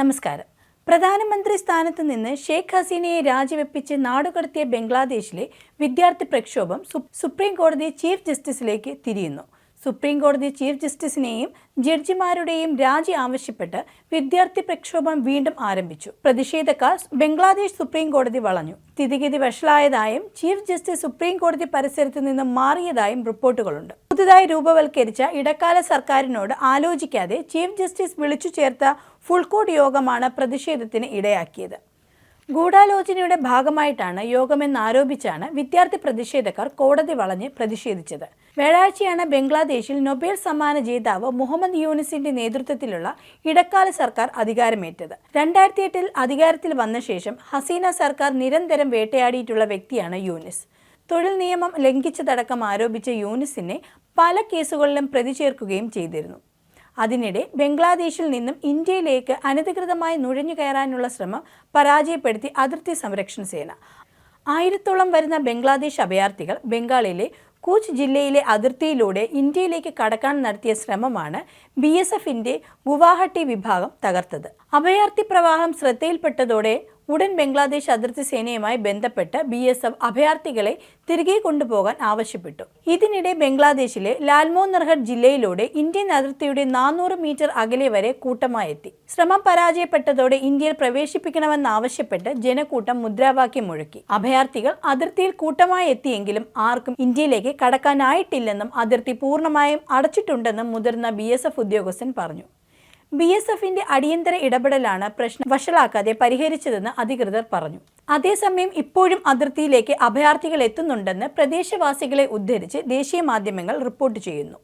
നമസ്കാരം. പ്രധാനമന്ത്രി സ്ഥാനത്ത് നിന്ന് ഷെയ്ഖ് ഹസീനയെ രാജിവെപ്പിച്ച് നാടുകടത്തിയ ബംഗ്ലാദേശിലെ വിദ്യാർത്ഥി പ്രക്ഷോഭം സുപ്രീം കോടതി ചീഫ് ജസ്റ്റിസിലേക്ക് തിരിയുന്നു. സുപ്രീം കോടതി ചീഫ് ജസ്റ്റിസിനെയും ജഡ്ജിമാരുടെയും രാജി ആവശ്യപ്പെട്ട് വിദ്യാർത്ഥി പ്രക്ഷോഭം വീണ്ടും ആരംഭിച്ചു. പ്രതിഷേധക്കാർ ബംഗ്ലാദേശ് സുപ്രീം കോടതി വളഞ്ഞു. സ്ഥിതിഗതി വഷളായതായും ചീഫ് ജസ്റ്റിസ് സുപ്രീം കോടതി പരിസരത്ത് നിന്നും മാറിയതായും റിപ്പോർട്ടുകളുണ്ട്. പുതുതായി രൂപവൽക്കരിച്ച ഇടക്കാല സർക്കാരിനോട് ആലോചിക്കാതെ ചീഫ് ജസ്റ്റിസ് വിളിച്ചു ചേർത്ത ഫുൾ കോഡ് യോഗമാണ് പ്രതിഷേധത്തിന് ഇടയാക്കിയത്. ഗൂഢാലോചനയുടെ ഭാഗമായിട്ടാണ് യോഗമെന്നാരോപിച്ചാണ് വിദ്യാർത്ഥി പ്രതിഷേധക്കാർ കോടതി വളഞ്ഞ് പ്രതിഷേധിച്ചത്. വ്യാഴാഴ്ചയാണ് ബംഗ്ലാദേശിൽ നൊബേൽ സമ്മാന ജേതാവ് മുഹമ്മദ് യൂനിസിന്റെ നേതൃത്വത്തിലുള്ള ഇടക്കാല സർക്കാർ അധികാരമേറ്റത്. രണ്ടായിരത്തി എട്ടിൽ അധികാരത്തിൽ വന്ന ശേഷം ഹസീന സർക്കാർ നിരന്തരം വേട്ടയാടിയിട്ടുള്ള വ്യക്തിയാണ് യൂനിസ്. തൊഴിൽ നിയമം ലംഘിച്ചതടക്കം ആരോപിച്ച യൂനിസിനെ പല കേസുകളിലും പ്രതി ചേർക്കുകയും ചെയ്തിരുന്നു. അതിനിടെ ബംഗ്ലാദേശിൽ നിന്നും ഇന്ത്യയിലേക്ക് അനധികൃതമായി നുഴഞ്ഞു കയറാനുള്ള ശ്രമം പരാജയപ്പെടുത്തി അതിർത്തി സംരക്ഷണ സേന. ആയിരത്തോളം വരുന്ന ബംഗ്ലാദേശ് അഭയാർത്ഥികൾ ബംഗാളിലെ കൂച്ച് ജില്ലയിലെ അതിർത്തിയിലൂടെ ഇന്ത്യയിലേക്ക് കടക്കാൻ നടത്തിയ ശ്രമമാണ് ബി എസ് എഫിന്റെ ഗുവാഹട്ടി വിഭാഗം തകർത്തത്. അഭയാർത്ഥി പ്രവാഹം ശ്രദ്ധയിൽപ്പെട്ടതോടെ ഉടൻ ബംഗ്ലാദേശ് അതിർത്തി സേനയുമായി ബന്ധപ്പെട്ട് ബി എസ് എഫ് അഭയാർത്ഥികളെ തിരികെ കൊണ്ടുപോകാൻ ആവശ്യപ്പെട്ടു. ഇതിനിടെ ബംഗ്ലാദേശിലെ ലാൽമോ നർഹർ ജില്ലയിലൂടെ ഇന്ത്യൻ അതിർത്തിയുടെ നാനൂറ് മീറ്റർ അകലെ വരെ കൂട്ടമായെത്തി. ശ്രമം പരാജയപ്പെട്ടതോടെ ഇന്ത്യയിൽ പ്രവേശിപ്പിക്കണമെന്നാവശ്യപ്പെട്ട് ജനക്കൂട്ടം മുദ്രാവാക്യം മുഴക്കി. അഭയാർത്ഥികൾ അതിർത്തിയിൽ കൂട്ടമായി എത്തിയെങ്കിലും ആർക്കും ഇന്ത്യയിലേക്ക് കടക്കാനായിട്ടില്ലെന്നും അതിർത്തി പൂർണമായും അടച്ചിട്ടുണ്ടെന്നും മുതിർന്ന ബി ഉദ്യോഗസ്ഥൻ പറഞ്ഞു. ബി എസ് എഫിന്റെ അടിയന്തര ഇടപെടലാണ് പ്രശ്നം വഷളാക്കാതെ പരിഹരിച്ചതെന്ന് അധികൃതർ പറഞ്ഞു. അതേസമയം ഇപ്പോഴും അതിർത്തിയിലേക്ക് അഭയാർത്ഥികൾ എത്തുന്നുണ്ടെന്ന് പ്രദേശവാസികളെ ഉദ്ധരിച്ച് ദേശീയ മാധ്യമങ്ങൾ റിപ്പോർട്ട് ചെയ്യുന്നു.